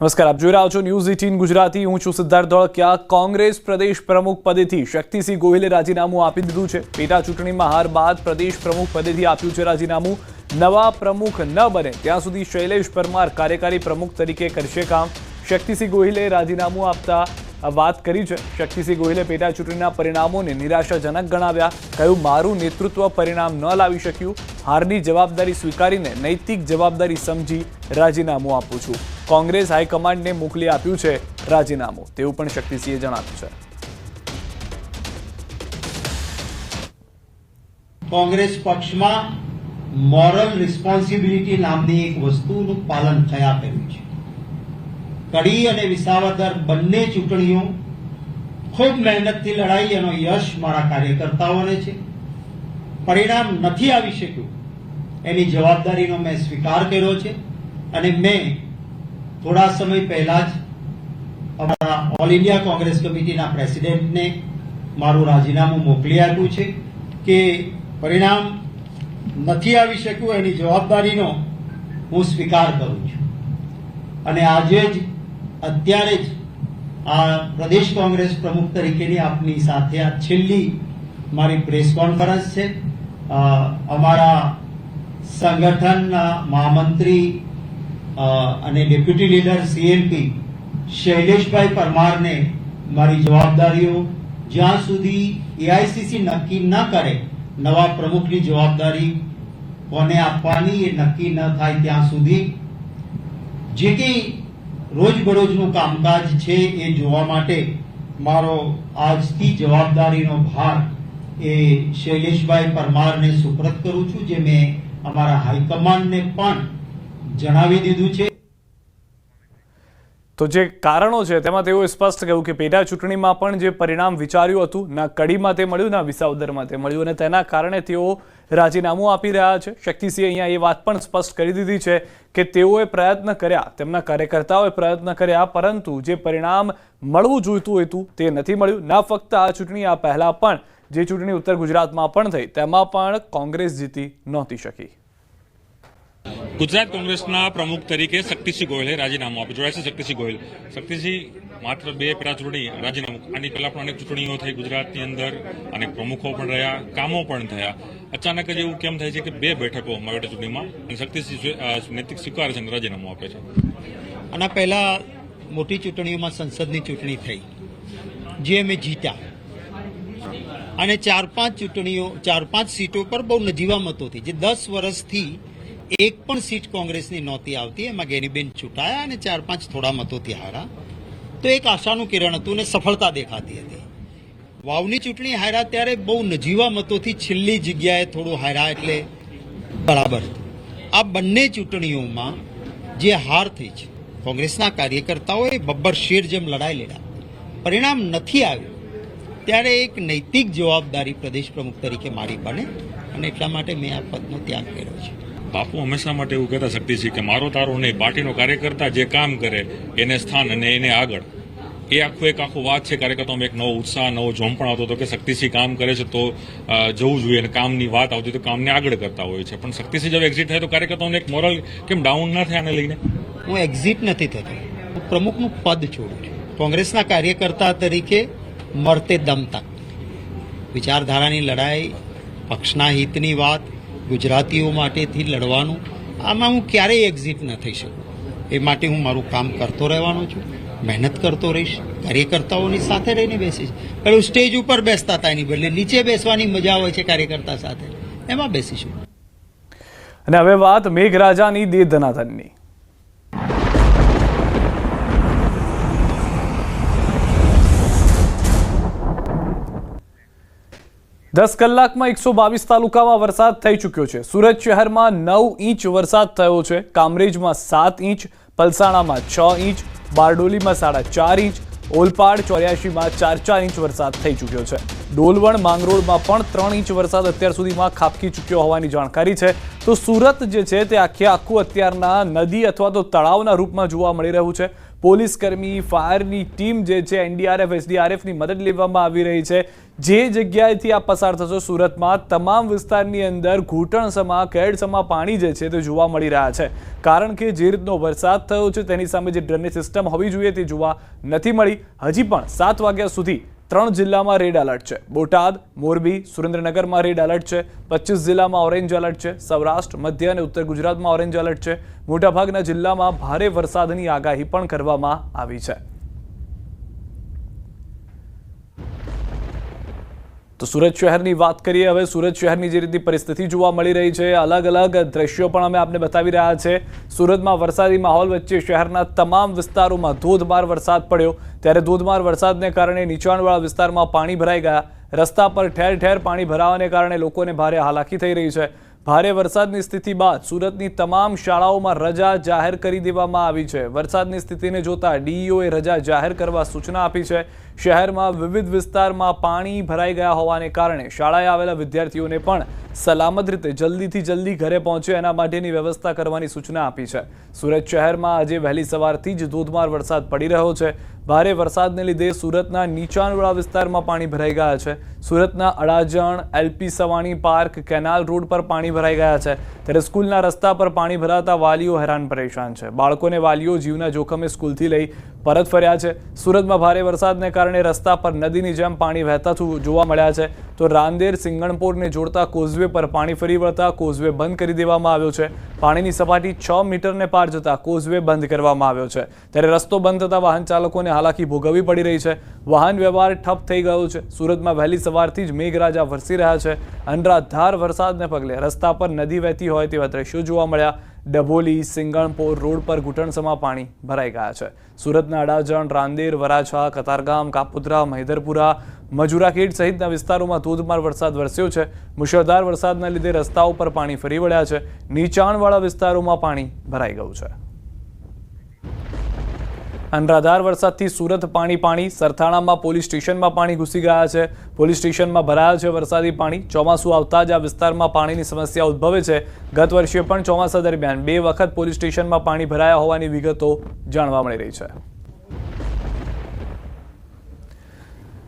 નમસ્કાર, આપ જોઈ રહ્યા છો ન્યૂઝ એટીન ગુજરાતી. હું છું સિદ્ધાર્થ ધોળકિયા. કોંગ્રેસ પ્રદેશ પ્રમુખ પદેથી શક્તિસિંહ ગોહિલે રાજીનામું આપી દીધું છે. પેટા ચૂંટણીમાં હાર બાદ પ્રદેશ પ્રમુખ પદેથી આપ્યું છે રાજીનામું. નવા પ્રમુખ ન બને, ત્યાં સુધી શૈલેષ પરમાર કાર્યકારી પ્રમુખ તરીકે કરશે કામ. શક્તિસિંહ ગોહિલે રાજીનામું આપતા વાત કરી છે. શક્તિસિંહ ગોહિલે પેટા પરિણામોને નિરાશાજનક ગણાવ્યા. કહ્યું, મારું નેતૃત્વ પરિણામ ન લાવી શક્યું. હારની જવાબદારી સ્વીકારીને નૈતિક જવાબદારી સમજી રાજીનામું આપું છું. કોંગ્રેસ હાઈકમાન્ડને મોકલી આપ્યું છે રાજીનામું. તેવું પણ શક્તિસિંહે જણાવ્યું છે. કોંગ્રેસ પક્ષમાં મોરલ રિસ્પોન્સિબિલિટી નામની એક વસ્તુનું પાલન થયા કર્યું છે. કડી અને વિસાવદર બંને ચૂંટણીઓ ખૂબ મહેનતથી લડાઈ એનો યશ મારા કાર્યકર્તાઓને છે. પરિણામ નથી આવી શક્યું. એની જવાબદારીનો મેં સ્વીકાર કર્યો છે અને મેં થોડા સમય પહેલા જ અમારા ઓલ ઇન્ડિયા કોંગ્રેસ કમિટીના પ્રેસિડેન્ટને મારું રાજીનામું મોકલી આપ્યું છે કે પરિણામ નથી આવી શક્યું, એની જવાબદારીનો હું સ્વીકાર કરું છું. અને આજે જ અત્યારે જ આ પ્રદેશ કોંગ્રેસ પ્રમુખ તરીકેની આપની સાથે આ છેલ્લી મારી પ્રેસ કોન્ફરન્સ છે. અમારા સંગઠનના મહામંત્રી અને ડેપ્યુટી લીડર સીએમપી શૈલેષભાઈ પરમારને મારી જવાબદારીઓ જ્યાં સુધી એઆઈસીસી નક્કી ન કરે, નવા પ્રમુખની જવાબદારી કોને આપવાની એ નક્કી ન થાય ત્યાં સુધી. જે કંઈ રોજબરોજનું કામકાજ છે એ જોવા માટે મારો આજથી જવાબદારીનો ભાર એ શૈલેષભાઈ પરમારને સુપ્રત કરું છું, જે મેં અમારા હાઈકમાન્ડને પણ જણાવી દીધું છે. તો જે કારણો છે, તેમાં તેઓએ સ્પષ્ટ કહ્યું કે પેટા ચૂંટણીમાં પણ જે પરિણામ વિચાર્યું હતું, ના કડીમાં તે મળ્યું, ના વિસાવદરમાં તે મળ્યું અને તેના કારણે તેઓ રાજીનામું આપી રહ્યા છે. શક્તિસિંહે અહીંયા એ વાત પણ સ્પષ્ટ કરી દીધી છે કે તેઓએ પ્રયત્ન કર્યા, તેમના કાર્યકર્તાઓએ પ્રયત્ન કર્યા, પરંતુ જે પરિણામ મળવું જોઈતું હતું તે નથી મળ્યું. ના ફક્ત આ ચૂંટણી, આ પહેલાં પણ જે ચૂંટણી ઉત્તર ગુજરાતમાં પણ થઈ, તેમાં પણ કોંગ્રેસ જીતી નહોતી શકી. ગુજરાત કોંગ્રેસના પ્રમુખ તરીકે શક્તિસિંહ ગોયલે રાજીનામું આપ્યું. જોડાય છે શક્તિસિંહ ગોયલ. શક્તિસિંહ, માત્ર બે પેટા ચૂંટણી રાજીનામું. આની પહેલા પણ અનેક ચૂંટણીઓ થઈ ગુજરાતની અંદર. અનેક પ્રમુખો પણ રહ્યા, કામો પણ થયા. અચાનક જ એવું કેમ થાય છે કે બે બેઠકો પેટા ચૂંટણીમાં અને શક્તિસિંહ નૈતિક સ્વીકારે છે અને રાજીનામું આપે છે. આના પહેલા મોટી ચૂંટણીઓમાં સંસદની ચૂંટણી થઈ. જે અમે જીત્યા. અને ચાર પાંચ ચૂંટણીઓ, ચાર પાંચ સીટો પર બહુ નજીવા મતોથી જે દસ વર્ષથી એક પણ સીટ કોંગ્રેસની નહોતી આવતી. એમાં ગેનીબેન ચૂંટાયા અને ચાર પાંચ થોડા મતોથી હારા. તો એક આશાનું કિરણ હતું ને સફળતા દેખાતી હતી. વાવની ચૂંટણી હાર્યા ત્યારે બહુ નજીવા મતોથી છેલ્લી જગ્યાએ થોડું હાર્યા એટલે બરાબર આ બંને ચૂંટણીઓમાં જે હાર થઈ છે, કોંગ્રેસના કાર્યકર્તાઓએ બબ્બર શેર જેમ લડાઈ લેડા પરિણામ નથી આવ્યું. ત્યારે એક નૈતિક જવાબદારી પ્રદેશ પ્રમુખ તરીકે મારી બને અને એટલા માટે મેં આ પદનો ત્યાગ કર્યો છે. બાપુ હંમેશા માટે એવું કહેતા શક્તિસિંહ કે મારો તારો નહીં પાર્ટીનો કાર્યકર્તા જે કામ કરે, એને સ્થાન અને એને આગળ. એ આખું એક આખું વાત છે કાર્યકર્તાઓમાં એક નવો ઉત્સાહ, નવો જોમ પણ આવતો હતો કે શક્તિસિંહ કામ કરે છે તો જવું જોઈએ અને કામની વાત આવતી તો કામને આગળ કરતા હોય છે. પણ શક્તિસિંહ જब એક્ઝિટ થાય તો કાર્યકર્તાઓને એક મોરલ કેમ ડાઉન ના થાય આને લઈને? હું એક્ઝિટ નથી થતો. હું પ્રમુખનું પદ છોડું છું. કોંગ્રેસના કાર્યકર્તા તરીકે મરતે દમ તક વિચારધારાની લડાઈ, પક્ષના હિતની વાત ગુજરાતીઓ માટેથી લડવાનું, આમાં હું ક્યારેય એક્ઝિટ ન થઈ શકું. એ માટે હું મારું કામ કરતો રહેવાનો છું, મહેનત કરતો રહીશ, કાર્યકર્તાઓની સાથે રહીને બેસીશ. પેલું સ્ટેજ ઉપર બેસતા હતા એની બદલે નીચે બેસવાની મજા હોય છે કાર્યકર્તા સાથે. એમાં બેસીશું. અને હવે વાત મેઘરાજાની દે ધનાધનની દસ કલાકમાં એકસો બાવીસ તાલુકામાં વરસાદ થઈ ચૂક્યો છે. સુરત શહેરમાં નવ ઇંચ વરસાદ થયો છે. કામરેજમાં સાત ઇંચ, પલસાણામાં છ ઇંચ, બારડોલીમાં સાડા ચાર ઇંચ, ઓલપાડ ચોર્યાસીમાં ચાર ચાર ઇંચ વરસાદ થઈ ચૂક્યો છે. ડોલવણ માંગરોળમાં પણ ત્રણ ઇંચ વરસાદ અત્યાર સુધીમાં ખાબકી ચૂક્યો હોવાની જાણકારી છે. તો સુરત જે છે તે આખે આખું અત્યારના નદી અથવા તો તળાવના રૂપમાં જોવા મળી રહ્યું છે. પોલીસ કર્મી ફાયરની ટીમ જે છે, એનડીઆરએફ, એસડીઆરએફની મદદ લેવામાં આવી રહી છે. જે જગ્યાએથી આ પસાર થશો સુરતમાં, તમામ વિસ્તારની અંદર ઘૂંટણસમા, કેડસમા પાણી જે છે તે જોવા મળી રહ્યા છે. કારણ કે જે રીતનો વરસાદ થયો છે તેની સામે જે ડ્રેનેજ સિસ્ટમ હોવી જોઈએ તે જોવા નથી મળી. હજી પણ સાત વાગ્યા સુધી ત્રણ જિલ્લામાં રેડ એલર્ટ છે. બોટાદ, મોરબી, સુરેન્દ્રનગરમાં રેડ એલર્ટ છે. પચીસ જિલ્લામાં ઓરેન્જ એલર્ટ છે. સૌરાષ્ટ્ર, મધ્ય અને ઉત્તર ગુજરાતમાં ઓરેન્જ એલર્ટ છે. મોટાભાગના જિલ્લામાં ભારે વરસાદની આગાહી પણ કરવામાં આવી છે. તો સુરત શહેરની વાત કરીએ, હવે સુરત શહેરની જે રીતની પરિસ્થિતિ જોવા મળી રહી છે, અલગ અલગ દ્રશ્યો પણ અમે આપને બતાવી રહ્યા છે. સુરતમાં વરસાદી માહોલ વચ્ચે શહેરના તમામ વિસ્તારોમાં ધોધમાર વરસાદ પડ્યો. ત્યારે ધોધમાર વરસાદને કારણે નીચાણવાળા વિસ્તારમાં પાણી ભરાઈ ગયા. રસ્તા પર ઠેર ઠેર પાણી ભરાવાને કારણે લોકોને ભારે હાલાકી થઈ રહી છે. ભારે વરસાદની સ્થિતિ બાદ સુરતની તમામ શાળાઓમાં રજા જાહેર કરી દેવામાં આવી છે. વરસાદની સ્થિતિને જોતા ડીઈઓએ રજા જાહેર કરવા સૂચના આપી છે. શહેરમાં વિવિધ વિસ્તારમાં પાણી ભરાઈ ગયા હોવાને કારણે શાળાએ આવેલા વિદ્યાર્થીઓને પણ સલામત રીતે જલ્દીથી જલ્દી ઘરે પહોંચે એના માટેની વ્યવસ્થા કરવાની સૂચના આપી છે. સુરત શહેરમાં આજે વહેલી સવારથી જ ધોધમાર વરસાદ પડી રહ્યો છે. ભારે વરસાદને લીધે સુરતના નીચાણવાળા વિસ્તારમાં પાણી ભરાઈ ગયા છે. સુરતના Adajan, LP Savani park, canal road પર પાણી ભરાઈ ગયા છે. ત્યારે સ્કૂલના રસ્તા પર પાણી ભરાતા વાલીઓ હેરાન પરેશાન છે. બાળકોને વાલીઓ જીવના જોખમે સ્કૂલથી લઈ પરત ફર્યા છે. સુરતમાં ભારે વરસાદને કારણે રસ્તા પર નદીની જેમ પાણી વહેતા જોવા મળ્યા છે. તો રાંદેર, સિંગણપોરને જોડતા કોઝવે પર પાણી ફરી વળતા કોઝવે બંધ કરી દેવામાં આવ્યો છે. પાણીની સપાટી છ મીટરને પાર જતા કોઝવે બંધ કરવામાં આવ્યો છે. ત્યારે રસ્તો બંધ થતા વાહન ચાલકોને હાલાકી ભોગવવી પડી રહી છે. વાહન વ્યવહાર ઠપ થઈ ગયો છે. સુરતમાં વહેલી સવારથી જ મેઘરાજા વરસી રહ્યા છે. અનરાધાર વરસાદને પગલે રસ્તા પર નદી વહેતી હોય તેવા દ્રશ્યો જોવા મળ્યા. ડભોલી, સિંગણપોર રોડ પર ઘૂંટણસમાં પાણી ભરાઈ ગયા છે. સુરતના અડાજણ, રાંદેર, વરાછા, કતારગામ, કાપોદ્રા, મહેદરપુરા, મજુરાખીડ સહિતના વિસ્તારોમાં ધોધમાર વરસાદ વરસ્યો છે. મુશળધાર વરસાદના લીધે રસ્તાઓ પર પાણી ફરી વળ્યા છે. નીચાણવાળા વિસ્તારોમાં પાણી ભરાઈ ગયું છે. અનરાધાર વરસાદથી સુરત પાણી પાણી, સરથાણામાં પોલીસ સ્ટેશનમાં પાણી ઘૂસી ગયા છે. પોલીસ સ્ટેશનમાં ભરાયા છે વરસાદી પાણી. ચોમાસું આવતા જ આ વિસ્તારમાં પાણીની સમસ્યા ઉદ્ભવે છે. ગત વર્ષે પણ ચોમાસા દરમિયાન બે વખત પોલીસ સ્ટેશનમાં પાણી ભરાયા હોવાની વિગતો જાણવા મળી રહી છે.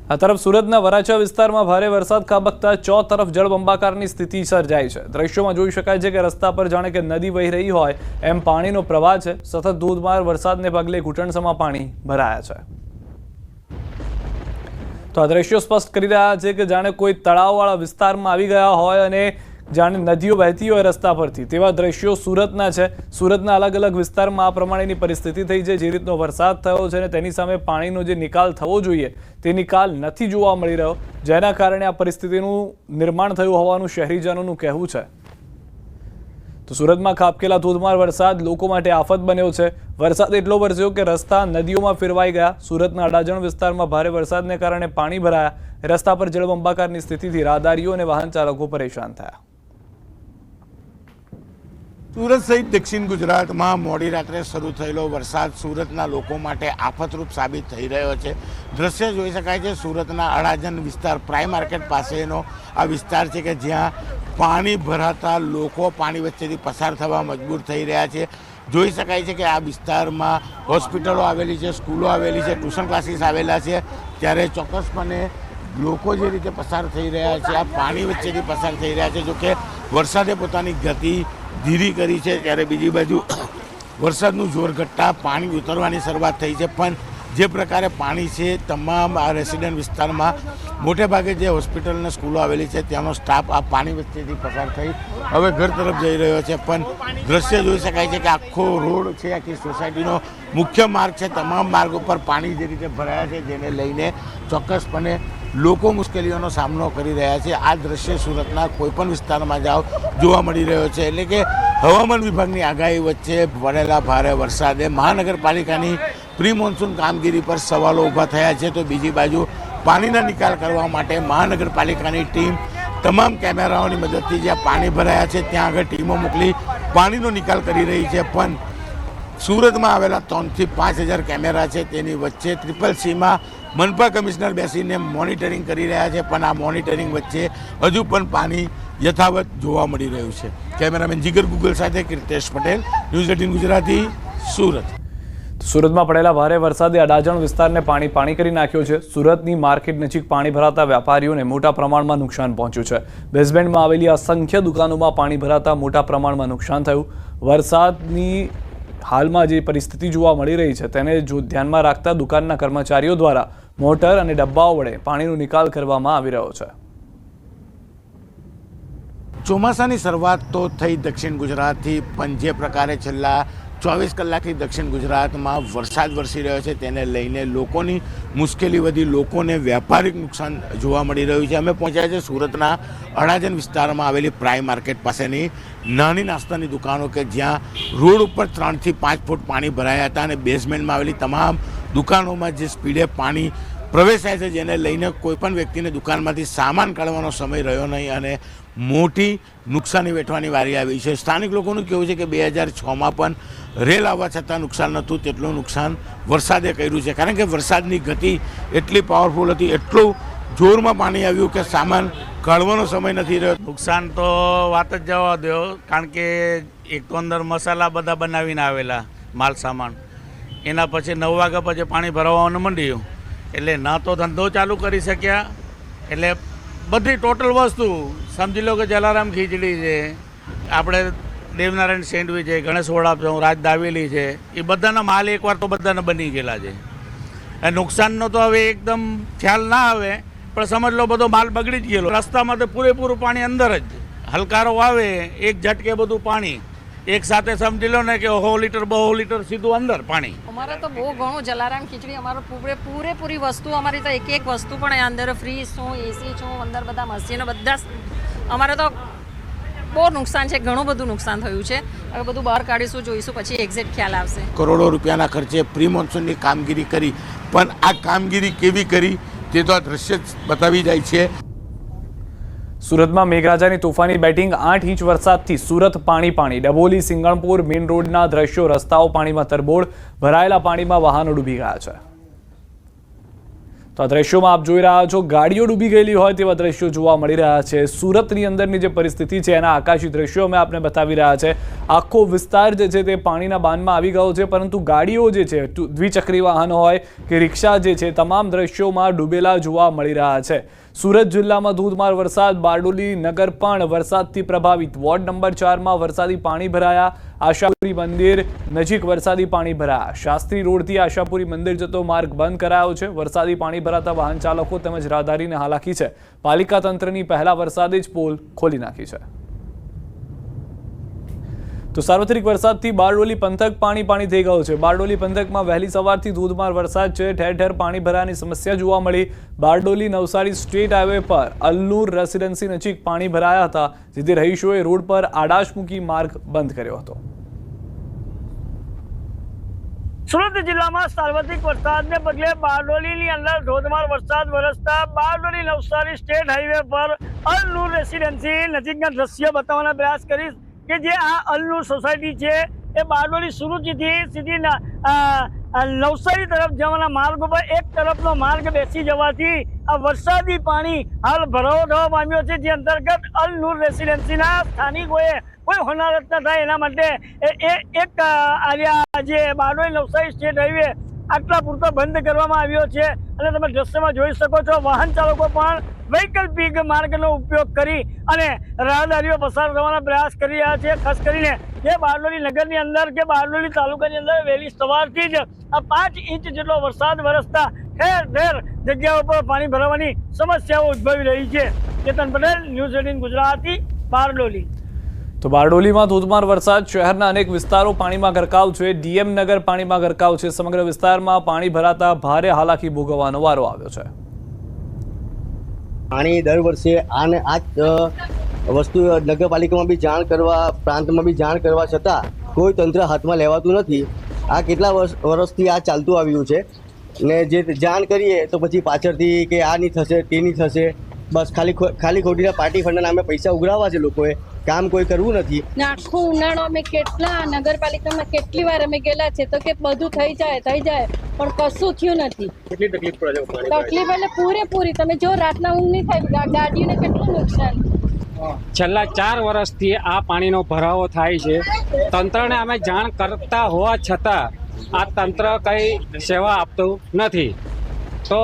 આ તરફ સુરતના વરાછા વિસ્તારમાં ભારે વરસાદ ખાબકતા ચો તરફ જળબંબાકારની સ્થિતિ સર્જાઈ છે. દ્રશ્યોમાં જોઈ શકાય છે કે રસ્તા પર જાણે કે નદી વહી રહી હોય એમ પાણીનો પ્રવાહ છે. સતત ધોધમાર વરસાદને પગલે ઘૂંટણસમાં પાણી ભરાયા છે. તો આ દ્રશ્યો સ્પષ્ટ કરી રહ્યા છે કે જાણે કોઈ તળાવવાળા વિસ્તારમાં આવી ગયા હોય અને જાણે નદીઓ વહેતી હોય રસ્તા પરથી. તેવા દ્રશ્યો સુરતના છે. સુરતના અલગ અલગ વિસ્તારમાં આ પ્રમાણેની પરિસ્થિતિ થઈ છે. જે રીતનો વરસાદ થયો છે અને તેની સામે પાણીનો જે નિકાલ થવો જોઈએ, તે નિકાલ નથી જોવા મળી રહ્યો. જેના કારણે આ પરિસ્થિતિનું નિર્માણ થયું હોવાનું શહેરીજનોનું કહેવું છે. તો સુરતમાં ખાબકેલા ધોધમાર વરસાદ લોકો માટે આફત બન્યો છે. વરસાદ એટલો વરસ્યો કે રસ્તા નદીઓમાં ફેરવાઈ ગયા. સુરતના અડાજણ વિસ્તારમાં ભારે વરસાદને કારણે પાણી ભરાયા. રસ્તા પર જળબંબાકારની સ્થિતિથી રાહદારીઓ અને વાહન ચાલકો પરેશાન થયા. સુરત સહિત દક્ષિણ ગુજરાતમાં મોડી રાત્રે શરૂ થયેલો વરસાદ સુરતના લોકો માટે આફતરૂપ સાબિત થઈ રહ્યો છે. દ્રશ્ય જોઈ શકાય છે, સુરતના અડાજન વિસ્તાર પ્રાઇમ માર્કેટ પાસેનો આ વિસ્તાર છે કે જ્યાં પાણી ભરાતા લોકો પાણી વચ્ચેથી પસાર થવા મજબૂર થઈ રહ્યા છે. જોઈ શકાય છે કે આ વિસ્તારમાં હોસ્પિટલો આવેલી છે, સ્કૂલો આવેલી છે, ટ્યુશન ક્લાસીસ આવેલા છે. ત્યારે ચોક્કસપણે લોકો જે રીતે પસાર થઈ રહ્યા છે, આ પાણી વચ્ચેથી પસાર થઈ રહ્યા છે. જોકે વરસાદે પોતાની ગતિ ધીરી કરી છે, ત્યારે બીજી બાજુ વરસાદનું જોર ઘટતા પાણી ઉતરવાની શરૂઆત થઈ છે. પણ જે પ્રકારે પાણી છે, તમામ આ રેસિડેન્ટ વિસ્તારમાં મોટે ભાગે જે હોસ્પિટલ અને સ્કૂલો આવેલી છે, ત્યાંનો સ્ટાફ આ પાણી વચ્ચેથી પસાર થઈ હવે ઘર તરફ જઈ રહ્યો છે. પણ દ્રશ્ય જોઈ શકાય છે કે આખો રોડ છે, આખી સોસાયટીનો મુખ્ય માર્ગ છે. તમામ માર્ગ ઉપર પાણી જે રીતે ભરાયા છે, જેને લઈને ચોક્કસપણે લોકો મુશ્કેલીઓનો સામનો કરી રહ્યા છે. આ દ્રશ્ય સુરતના કોઈપણ વિસ્તારમાં જાઓ, જોવા મળી રહ્યો છે. એટલે કે હવામાન વિભાગની આગાહી વચ્ચે પડેલા ભારે વરસાદે મહાનગરપાલિકાની પ્રી મોન્સૂન કામગીરી પર સવાલો ઊભા થયા છે. તો બીજી બાજુ પાણીના નિકાલ કરવા માટે મહાનગરપાલિકાની ટીમ તમામ કેમેરાઓની મદદથી જ્યાં પાણી ભરાયા છે, ત્યાં આગળ ટીમો મોકલી પાણીનો નિકાલ કરી રહી છે. પણ સુરતમાં આવેલા ત્રણથી પાંચ હજાર કેમેરા છે. તેની વચ્ચે ટ્રિપલ સીમાં મનપા કમિશનર બેસીને મોનિટરિંગ કરી રહ્યા છે, પણ આ મોનિટરિંગ વચ્ચે હજુ પણ પાણી યથાવત જોવા મળી રહ્યું છે. કેમેરામેન જીગર ગુગલ સાથે કીર્તેશ પટેલ, ન્યૂઝ એટીન ગુજરાતી, સુરત. સુરતમાં પડેલા ભારે વરસાદે અડાજણ વિસ્તારને પાણી પાણી કરી નાખ્યો છે. સુરતની માર્કેટ નજીક પાણી ભરાતા વેપારીઓને મોટા પ્રમાણમાં નુકસાન પહોંચ્યું છે. બેઝમેન્ટમાં આવેલી અસંખ્ય દુકાનોમાં પાણી ભરાતા મોટા પ્રમાણમાં નુકસાન થયું. વરસાદની હાલમાં જે પરિસ્થિતિ જોવા મળી રહી છે, તેને જો ધ્યાનમાં રાખતા દુકાનના કર્મચારીઓ દ્વારા મોટર અને ડબ્બાઓ વડે પાણીનો નિકાલ કરવામાં આવી રહ્યો છે. ચોમાસાની શરૂઆત તો થઈ દક્ષિણ ગુજરાતથી, પણ જે પ્રકારે છેલ્લા ચોવીસ કલાકથી દક્ષિણ ગુજરાતમાં વરસાદ વરસી રહ્યો છે. તેને લઈને લોકોની મુશ્કેલી વધી, લોકોને વ્યાપારિક નુકસાન જોવા મળી રહ્યું છે. અમે પહોંચ્યા છે સુરતના અડાજન વિસ્તારમાં આવેલી પ્રાઇમ માર્કેટ પાસેની નાની નાસ્તાની દુકાનો કે જ્યાં રોડ ઉપર ત્રણથી પાંચ ફૂટ પાણી ભરાયા હતા અને બેઝમેન્ટમાં આવેલી તમામ દુકાનોમાં જે સ્પીડે પાણી પ્રવેશાય છે જેને લઈને કોઈપણ વ્યક્તિને દુકાનમાંથી સામાન કાઢવાનો સમય રહ્યો નહીં અને મોટી નુકસાની વેઠવાની વારી આવી છે. સ્થાનિક લોકોનું કહેવું છે કે બે હજાર છમાં પણ રેલ આવવા છતાં નુકસાન નહોતું, તેટલું નુકસાન વરસાદે કર્યું છે. કારણ કે વરસાદની ગતિ એટલી પાવરફુલ હતી, એટલું જોરમાં પાણી આવ્યું કે સામાન કાઢવાનો સમય નથી રહ્યો. નુકસાન તો વાત જ જવા દો, કારણ કે એક તો અંદર મસાલા બધા બનાવીને આવેલા માલ સામાન. એના પછી નવ વાગ્યા પછી પાણી ભરાવાનું મંડ્યું. એટલે ના તો ધંધો ચાલુ કરી શક્યા. એટલે બધી ટોટલ વસ્તુ, સમજી લો કે જલારામ ખીચડી છે, આપણે દેવનારાયણ સેન્ડવી છે, ગણેશ વડાપ છે રાજ દાવેલી છે, એ બધાના માલ એકવાર તો બધાને બની ગયેલા છે. અને નુકસાનનો તો હવે એકદમ ખ્યાલ ના આવે, પણ સમજ લો બધો માલ બગડી જ ગયેલો. રસ્તામાં તો પૂરેપૂરું પાણી અંદર જ. હલકારો આવે, એક ઝટકે બધું પાણી. એક સાથે સમજી લો ને કે હો લીટર બહુ લીટર સીધું અંદર પાણી. અમારે તો બહુ ઘણું જલારામ ખીચડી અમારો પૂરે પૂરેપૂરી વસ્તુ અમારી તો એક એક વસ્તુ પણ એ અંદર ફ્રીજ છું એસી છું અંદર બધા મશીનો બધા જ- અમારે તો બહુ નુકસાન છે ઘણું બધું નુકસાન થયું છે. હવે બધું બહાર કાઢીશું જોઈશું પછી એક્ઝેક્ટ ખ્યાલ આવશે. કરોડો રૂપિયાના ખર્ચે પ્રી મોન્સૂનની કામગીરી કરી પણ આ કામગીરી કેવી કરી તે તો આ દ્રશ્ય જ બતાવી જાય છે. સુરતમાં મેઘરાજાની તોફાની બેટિંગ આઠ ઇંચ વરસાદથી સુરત પાણી પાણી. ડબોલી સિંગણપુર, મેઇન રોડના દ્રશ્યો, રસ્તાઓ પાણીમાં તરબોળ, ભરાયેલા પાણીમાં વાહનો ડૂબી ગયા છે. તો આ દ્રશ્યોમાં આપ જોઈ રહ્યા છો, ગાડીઓ ડૂબી ગયેલી હોય તેવા દ્રશ્યો જોવા મળી રહ્યા છે. સુરતની અંદરની જે પરિસ્થિતિ છે, એના આકાશી દ્રશ્યો અમે આપને બતાવી રહ્યા છે. આખો વિસ્તાર જે છે તે પાણીના બાંધમાં આવી ગયો છે, પરંતુ ગાડીઓ જે છે દ્વિચક્રી વાહનો હોય કે રિક્ષા જે છે, તમામ દ્રશ્યોમાં ડૂબેલા જોવા મળી રહ્યા છે. સુરત જિલ્લામાં ધોધમાર વરસાદ, બારડોલી નગર પણ વરસાદથી પ્રભાવિત. વોર્ડ નંબર ચારમાં વરસાદી પાણી ભરાયા. આશાપુરી મંદિર નજીક વરસાદી પાણી ભરાયા. શાસ્ત્રી રોડથી આશાપુરી મંદિર જતો માર્ગ બંધ કરાયો છે. વરસાદી પાણી ભરાતા વાહન ચાલકો તેમજ રાહદારીને હાલાકી છે. પાલિકા તંત્રની પહેલા વરસાદે જ પોલ ખોલી નાખી છે. તો સાર્વત્રિક વરસાદથી બારડોલી પંથક પાણી પાણી થઈ ગયો છે. બારડોલી પંથકમાં વહેલી સવારથી ધોધમાર વરસાદ છે. ઠેર ઠેર પાણી ભરાવાની સમસ્યા જોવા મળી. બારડોલી, નવસારી સ્ટેટ હાઈવે પર અલ્લુર રેસિડેન્સી નજીક પાણી ભરાયા હતા, જેથી રહીશોએ રોડ પર આડાશ મૂકી માર્ગ બંધ કર્યો હતો. સુરત જિલ્લામાં સાર્વત્રિક વરસાદને પગલે બારડોલીની અંદર ધોધમાર વરસાદ વરસતા બારડોલી, નવસારી સ્ટેટ હાઈવે પર અલ નૂર રેસિડેન્સી નજીકના દ્રશ્ય બતાવવાનો પ્રયાસ કરીશ. કે જે આ અલ સોસાયટી છે, એ બારડોલી સુરુચિથી સીધી નવસારી તરફ જવાના માર્ગ ઉપર એક તરફનો માર્ગ બેસી જવાથી આ વરસાદી પાણી હાલ ભરાવો થવા પામ્યો છે, જે અંતર્ગત અલ નૂર રેસિડેન્સીના સ્થાનિકોએ કોઈ હોનારત ન થાય. એના માટે એ- એ, એક આર્યા જે બારડોલી નવસારી સ્ટેટ હાઈવે આટલા પૂરતો બંધ કરવામાં આવ્યો છે. અને તમે દ્રશ્યમાં જોઈ શકો છો, વાહન ચાલકો પણ વૈકલ્પિક માર્ગનો ઉપયોગ કરી અને રાહદારીઓ પસાર થવાનો પ્રયાસ કરી રહ્યા છે. ખાસ કરીને જે બારડોલી નગરની અંદર કે બારડોલી તાલુકાની અંદર વહેલી સવારથી જ આ પાંચ ઇંચ જેટલો વરસાદ વરસતા ઠેર ઠેર જગ્યાઓ પર પાણી ભરાવાની સમસ્યાઓ ઉદ્ભવી રહી છે. Chetan Patel, news eighteen Gujarati, Bardoli. તો બારડોલીમાં ધોધમાર વરસાદ. શહેરના અનેક વિસ્તારો પાણીમાં ગરકાવ છે. ડીએમ નગર પાણીમાં ગરકાવ છે. સમગ્ર વિસ્તારમાં પાણી ભરાતા ભારે હાલાકી ભોગવવાનો વારો આવ્યો છે. પાણી દર વર્ષે આને આ વસ્તુ નગરપાલિકામાં બી જાણ કરવા, પ્રાંતમાં બી જાણ કરવા છતાં કોઈ તંત્ર હાથમાં લેવાતું નથી. આ કેટલા વર્ષ, વર્ષથી આ ચાલતું આવ્યું છે. ને જે જાણ કરીએ તો પછી પાછળથી કે આ નહીં થશે, તે નહીં થશે. બસ ખાલી ખાલી ખોટીના પાર્ટી ફંડના નામે પૈસા ઉઘરાવવા છે લોકોએ. કામ કોઈ કરવું નથી. ને આખો ઉનાળો અમે કેટલા નગરપાલિકામાં કેટલી વાર અમે ગયેલા છે તો કે બધું થઈ જાય થઈ જાય પણ કશું થયું નથી. કેટલી તકલીફ પડે છે તકલીફ એટલે પૂરેપૂરી. તમે જો રાતના ઊંઘ નહીં થાય ગાડીઓને કેટલું નુકસાન. છેલ્લા ચાર વર્ષથી આ પાણીનો ભરાવો થાય છે. તંત્રને અમે જાણ કરતા હોવા છતાં આ તંત્ર કંઈ સેવા આપતું નથી. તો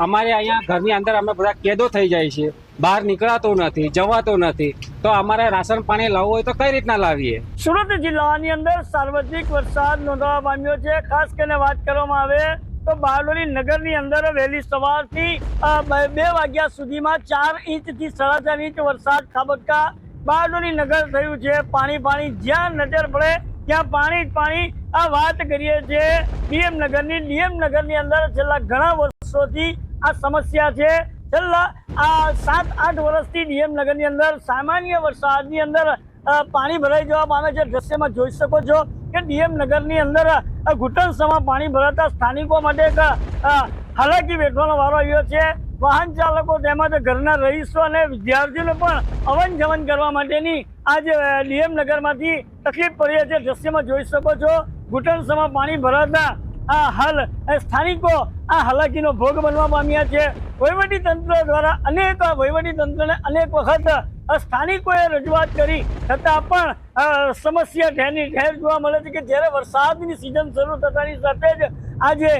અમારે અહીંયા ઘરની અંદર અમે બધા કેદો થઈ જાય છે. બહાર નીકળાતું નથી, જવાતું નથી. તો અમારે રાશન પાણી લાવવું હોય તો કઈ રીતના લાવીએ? સુરત જિલ્લાની અંદર સાર્વત્રિક વરસાદ નોંધવા પામ્યો છે. ખાસ કરીને વાત કરવામાં આવે તો બારડોલી નગરની અંદર વહેલી સવારથી બે- વાગ્યા સુધીમાં ચાર ઇંચથી સાડા ચાર ઇંચ વરસાદ ખાબકતા બારડોલી નગર થયું છે. પાણી પાણી જ્યાં નજર પડે ત્યાં પાણી જ પાણી, આ વાત કરીએ છીએ. ડીએમ નગરની ડીએમ નગરની અંદર છેલ્લા ઘણા વર્ષોથી આ સમસ્યા છે. છેલ્લા, આ સાત, આઠ વર્ષથી ડીએમ નગરની અંદર, સામાન્ય વરસાદની અંદર પાણી ભરાઈ જવા પામે છે. દ્રશ્યમાં જોઈ શકો છો કે ડીએમ નગરની અંદર ઘૂંટણસમાં પાણી ભરાતા સ્થાનિકો માટે એક હાલાકી વેઠવાનો વારો આવ્યો છે. વાહન ચાલકો તેમજ ઘરના રહીશો અને વિદ્યાર્થીઓને પણ અવન જવન કરવા માટેની આજે ડીએમ નગરમાંથી તકલીફ પડી છે. દ્રશ્યમાં જોઈ શકો છો, ઘૂંટણસમાં પાણી ભરાતા આ હાલ સ્થાનિકો આ હાલાકીનો ભોગ બનવા પામ્યા છે. વહીવટી તંત્ર દ્વારા અનેક વહીવટી તંત્રને અનેક વખત સ્થાનિકોએ રજૂઆત કરી. છતાં પણ સમસ્યા ઠેરની ઠેર જોવા મળે છે કે જ્યારે વરસાદની સિઝન શરૂ થતાની સાથે જ આજે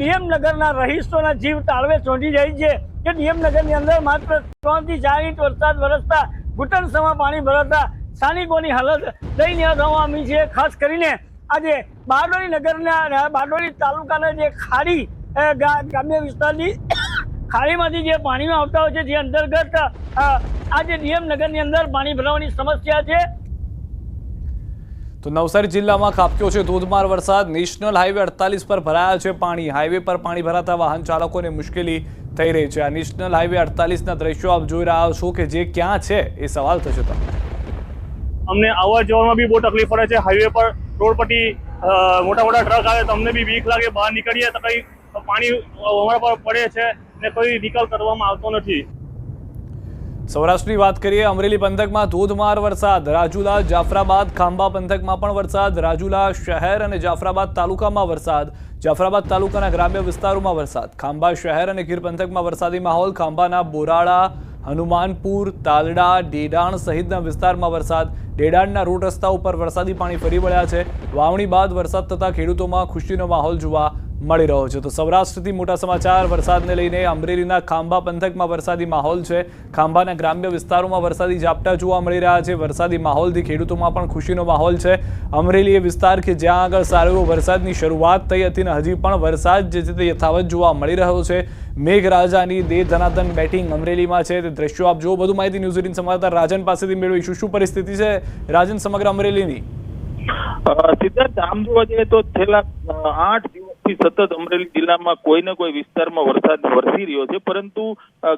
નિયમનગરના રહીશોના જીવ તાળવે ચોંટી જાય છે. કે નિયમનગરની નગરની અંદર માત્ર ત્રણથી ચાર ઇંચ વરસાદ વરસતા ઘૂંટણસમાં પાણી ભરાતા સ્થાનિકોની હાલત દયનીય થવા પામી છે. ખાસ કરીને આજે બારડોલી નગરના બારડોલી તાલુકાના જે ખાડી ગ્રામ્ય વિસ્તારની ખાડીમાંથી જે પાણીમાં આવતા હોય છે જે અંતર્ગત આજે ડીએમ નગરની અંદર પાણી ભરાવાની સમસ્યા છે. તો નવસારી જિલ્લામાં ખાબક્યો છે ધોધમાર વરસાદ. નેશનલ હાઈવે અડતાલીસ પર ભરાયા છે પાણી. હાઈવે પર પાણી ભરાતા વાહન ચાલકોને મુશ્કેલી થઈ રહી છે. આ નેશનલ હાઈવે અડતાલીસના દ્રશ્યો આપ જોઈ રહ્યા છો કે જે ક્યાં છે એ સવાલ થશે તમને. અમને આવવા જવામાં બી બહુ તકલીફ પડે છે. હાઈવે પર રોડ પરથી મોટા મોટા ટ્રક આવે, તો અમને બી બીક લાગે, બહાર નીકળીએ તો કઈ પાણી અમારા પર પડે છે ને કોઈ નિકાલ કરવામાં આવતો નથી. સૌરાષ્ટ્રની વાત કરીએ, અમરેલી પંથકમાં ધોધમાર વરસાદ. રાજુલા, જાફરાબાદ, ખાંભા પંથકમાં પણ વરસાદ. રાજુલા શહેર અને જાફરાબાદ તાલુકામાં વરસાદ. જાફરાબાદ તાલુકાના ગ્રામ્ય વિસ્તારોમાં વરસાદ. ખાંભા શહેર અને ગીર પંથકમાં વરસાદી માહોલ. ખાંભાના બોરાળા હનુમાનપુર, તાલડા, ડેડાણ સહિતના વિસ્તારમાં વરસાદ. ડેડાણના રોડ રસ્તા ઉપર વરસાદી પાણી ફરી વળ્યા છે. વાવણી બાદ વરસાદ થતાં ખેડૂતોમાં ખુશીનો માહોલ જોવા મળી રહ્યો છે. તો સૌરાષ્ટ્રથી મોટા સમાચાર, વરસાદને લઈને અમરેલીના ખાંભા પંથકમાં વરસાદી માહોલ છે. ખાંભાના ગ્રામ્ય વિસ્તારોમાં વરસાદી ઝાપટા જોવા મળી રહ્યા છે. વરસાદી માહોલથી ખેડૂતોમાં પણ ખુશીનો માહોલ છે. અમરેલી એ વિસ્તાર કે જ્યાં આગળ સારો વરસાદની શરૂઆત થઈ હતી ને હજી પણ વરસાદ જે છે તે યથાવત જોવા મળી રહ્યો છે. મેઘરાજાની દે ધનાધન બેટિંગ અમરેલીમાં છે. તે દ્રશ્યો આપ જો વધુ માહિતી ન્યૂઝ એટીન સંવાદદાર રાજન પાસેથી મેળવીશું શું પરિસ્થિતિ છે? રાજન, સમગ્ર અમરેલીની. સિદ્ધાર્થ, આમ જોવા જઈએ તો છેલ્લા આઠ આઠ દિવસથી સતત અમરેલી જિલ્લામાં કોઈ ને કોઈ વિસ્તારમાં વરસાદ વરસી રહ્યો છે, પરંતુ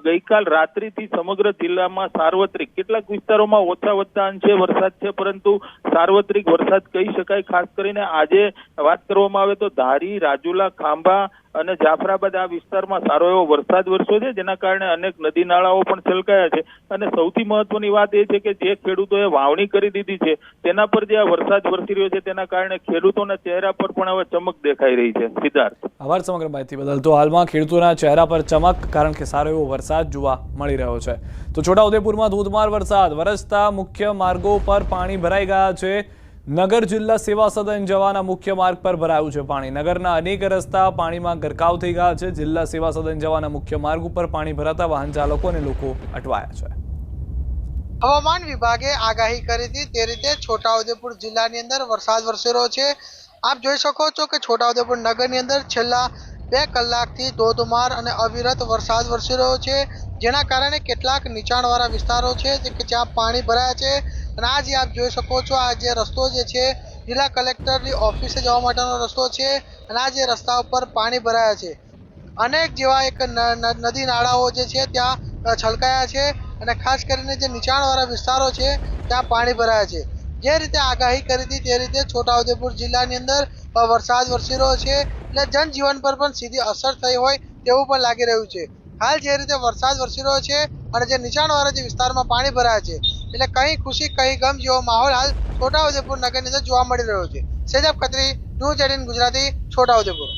ગઈકાલ રાત્રિથી સમગ્ર જિલ્લામાં સાર્વત્રિક, કેટલાક વિસ્તારોમાં ઓછા વધતા અંશે વરસાદ છે, પરંતુ સાર્વત્રિક વરસાદ કહી શકાય, ખાસ કરીને આજે વાત કરવામાં આવે તો ધારી, રાજુલા, ખાંભા અને જાફરાબાદ આ વિસ્તારમાં સારો એવો વરસાદ વરસ્યો છે, જેના કારણે અનેક નદી નાળાઓ પણ છલકાયા છે. અને સૌથી મહત્વની વાત એ છે કે જે ખેડૂતોએ વાવણી કરી દીધી છે, તેના પર જે આ વરસાદ વરસી રહ્યો છે, તેના કારણે ખેડૂતોના ચહેરા પર પણ હવે ચમક દેખાઈ રહી છે. સિદ્ધાર્થ. આભાર સમગ્ર માહિતી બદલ. તો હાલમાં ખેડૂતોના ચહેરા પર ચમક, કારણ કે સારો એવો વરસાદ જોવા મળી રહ્યો છે. તો છોટાઉદેપુરમાં ધોધમાર વરસાદ. વરસતા મુખ્ય માર્ગો પર પાણી ભરાઈ ગયા છે. નગર જિલ્લા સેવા સદન જવાના મુખ્ય માર્ગ પર ભરાયું છે પાણી. નગરના અનેક રસ્તા પાણીમાં ગરકાવ થઈ ગયા છે. જિલ્લા સેવા સદન જવાના મુખ્ય માર્ગ ઉપર પાણી ભરાતા વાહન ચાલકો અને લોકો અટવાયા છે. હવામાન વિભાગે આગાહી કરી હતી તે રીતે છોટાઉદેપુર જિલ્લાની અંદર વરસાદ વરસી રહ્યો છે. આપ જોઈ શકો છો કે છોટાઉદેપુર નગરની અંદર છેલ્લા બે કલાકથી ધોધમાર અને અવિરત વરસાદ વરસી રહ્યો છે. જેના કારણે કેટલાક નીચાણવાળા વિસ્તારો છે કે જ્યાં પાણી ભરાયા છે. અને આ જે આપ જોઈ શકો છો, આ જે રસ્તો જે છે, જિલ્લા કલેક્ટરની ઓફિસે જવા માટેનો રસ્તો છે અને આ જે રસ્તા ઉપર પાણી ભરાયા છે. અનેક જેવા એક નદી નાળાઓ જે છે, ત્યાં છલકાયા છે અને ખાસ કરીને જે નીચાણવાળા વિસ્તારો છે, ત્યાં પાણી ભરાયા છે. જે રીતે આગાહી કરી હતી, તે રીતે છોટાઉદેપુર જિલ્લાની અંદર વરસાદ વરસી રહ્યો છે એટલે જનજીવન પર પણ સીધી અસર થઈ હોય તેવું પણ લાગી રહ્યું છે. હાલ જે રીતે વરસાદ વરસી રહ્યો છે અને જે નીચાણવાળા જે વિસ્તારમાં પાણી ભરાયા છે એટલે કઈ ખુશી, કઈ ગમ જેવો માહોલ હાલ છોટાઉદેપુર નગરની અંદર જોવા મળી રહ્યો છે. સેજબ ખત્રી ન્યૂઝ એટીન ગુજરાતી, છોટાઉદેપુર.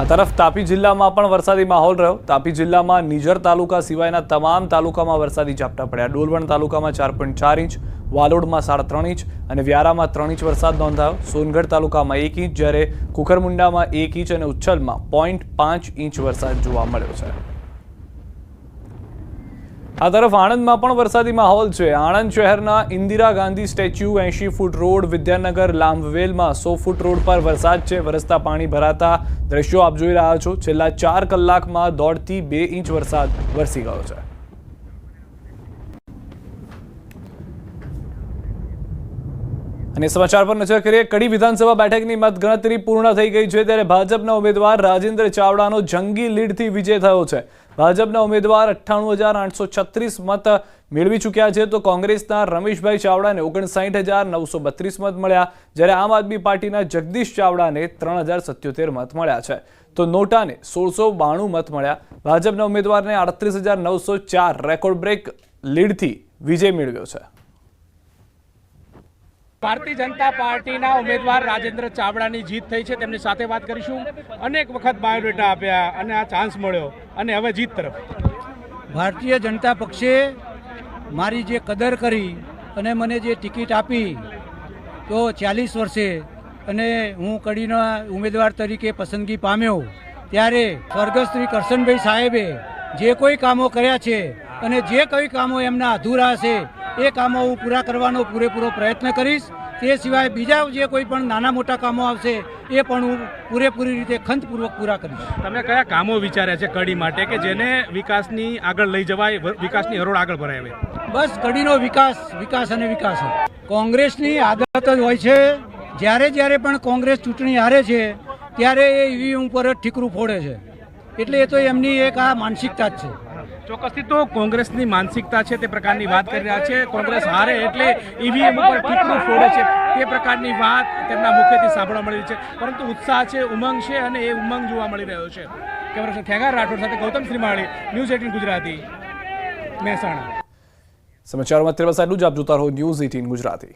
આ તરફ તાપી જિલ્લામાં પણ વરસાદી માહોલ રહ્યો. તાપી જિલ્લામાં નિઝર તાલુકા સિવાયના તમામ તાલુકામાં વરસાદી ઝાપટા પડ્યા. ડોલવણ તાલુકામાં ચાર પોઈન્ટ ચાર ઇંચ, વાલોડમાં સાડા ત્રણ ઇંચ અને વ્યારામાં ત્રણ ઇંચ વરસાદ નોંધાયો. સોનગઢ તાલુકામાં એક ઇંચ, જ્યારે કુકરમુંડામાં એક ઇંચ અને ઉચ્છલમાં પોઈન્ટ પાંચ ઇંચ વરસાદ જોવા મળ્યો છે. આ તરફ આણંદમાં પણ વરસાદી માહોલ છે. આણંદ શહેરના ઇન્દિરા ગાંધી સ્ટેચ્યુ, એંશી ફૂટ રોડ, વિદ્યાનગર લાંબવેલમાં સો ફૂટ રોડ પર વરસાદ છે. વરસતા પાણી ભરાતા દ્રશ્યો આપ જોઈ રહ્યા છો. છેલ્લા ચાર કલાકમાં દોઢથી બે ઇંચ વરસાદ વરસી ગયો છે. અને સમાચાર પર નજર કરીએ, કડી વિધાનસભા બેઠકની મતગણતરી પૂર્ણ થઈ ગઈ છે, ત્યારે ભાજપના ઉમેદવાર રાજેન્દ્ર ચાવડાનો જંગી લીડથી વિજય થયો છે. ભાજપના ઉમેદવાર અઠ્ઠાણું મત મેળવી ચૂક્યા છે, તો કોંગ્રેસના રમેશભાઈ ચાવડાને ઓગણસાઠ મત મળ્યા, જ્યારે આમ આદમી પાર્ટીના જગદીશ ચાવડાને ત્રણ મત મળ્યા છે. તો નોટાને સોળસો મત મળ્યા. ભાજપના ઉમેદવારને આડત્રીસ રેકોર્ડ બ્રેક લીડથી વિજય મેળવ્યો છે. ભારતીય જનતા પાર્ટીના ઉમેદવાર રાજેન્દ્ર ચાવડાની જીત થઈ છે, તેમની સાથે વાત કરીશું. અનેક વખત બાયોડેટા આપ્યા અને આ ચાન્સ મળ્યો. અને હવે જીત તરફ. ભારતીય જનતા પક્ષે મારી જે કદર કરી અને મને જે ટિકિટ આપી, તો ચાલીસ વર્ષે અને હું કડીના ઉમેદવાર તરીકે પસંદગી પામ્યો. ત્યારે સ્વર્ગસ્થ શ્રી કરશનભાઈ સાહેબે જે કોઈ કામો કર્યા છે અને જે કોઈ કામો એમના અધૂરા છે એ કામો હું પૂરા કરવાનો પૂરેપૂરો પ્રયત્ન કરીશ. તે સિવાય બીજા જે કોઈ પણ નાના મોટા કામો આવશે એ પણ હું પૂરેપૂરી રીતે ખંતપૂર્વક પૂરા કરીશ. તમે કયા કામો વિચાર્યા છે કડી માટે કે જેને વિકાસની આગળ લઈ જવાય વિકાસની હરોળ આગળ ભરાય બસ કડીનો વિકાસ વિકાસ અને વિકાસ. કોંગ્રેસની આદત જ હોય છે જ્યારે જ્યારે પણ કોંગ્રેસ ચૂંટણી હારે છે ત્યારે એ ઈવીએમ ઉપર જ ઠીકરું ફોડે છે. એટલે એ તો એમની એક આ માનસિકતા જ છે. ચોક્કસથી તો કોંગ્રેસની માનસિકતા છે, તે પ્રકારની વાત કરી રહ્યા છે. કોંગ્રેસ હારે એટલે ઈવીએમ ઉપર ઠીકરું ફોડે છે. તે પ્રકારની વાત તેમના મુખેથી સાંભળવા મળી છે. પરંતુ ઉત્સાહ છે, ઉમંગ છે અને એ ઉમંગ જોવા મળી રહ્યો છે. કેમેરા ખેગાર રાઠોડ સાથે ગૌતમ શ્રીમાળી, ન્યૂઝ એટીન ગુજરાતી, મહેસાણા. સમાચારમાં અત્યારે જ. આપ જોતા રહો ન્યૂઝ એટીન ગુજરાતી.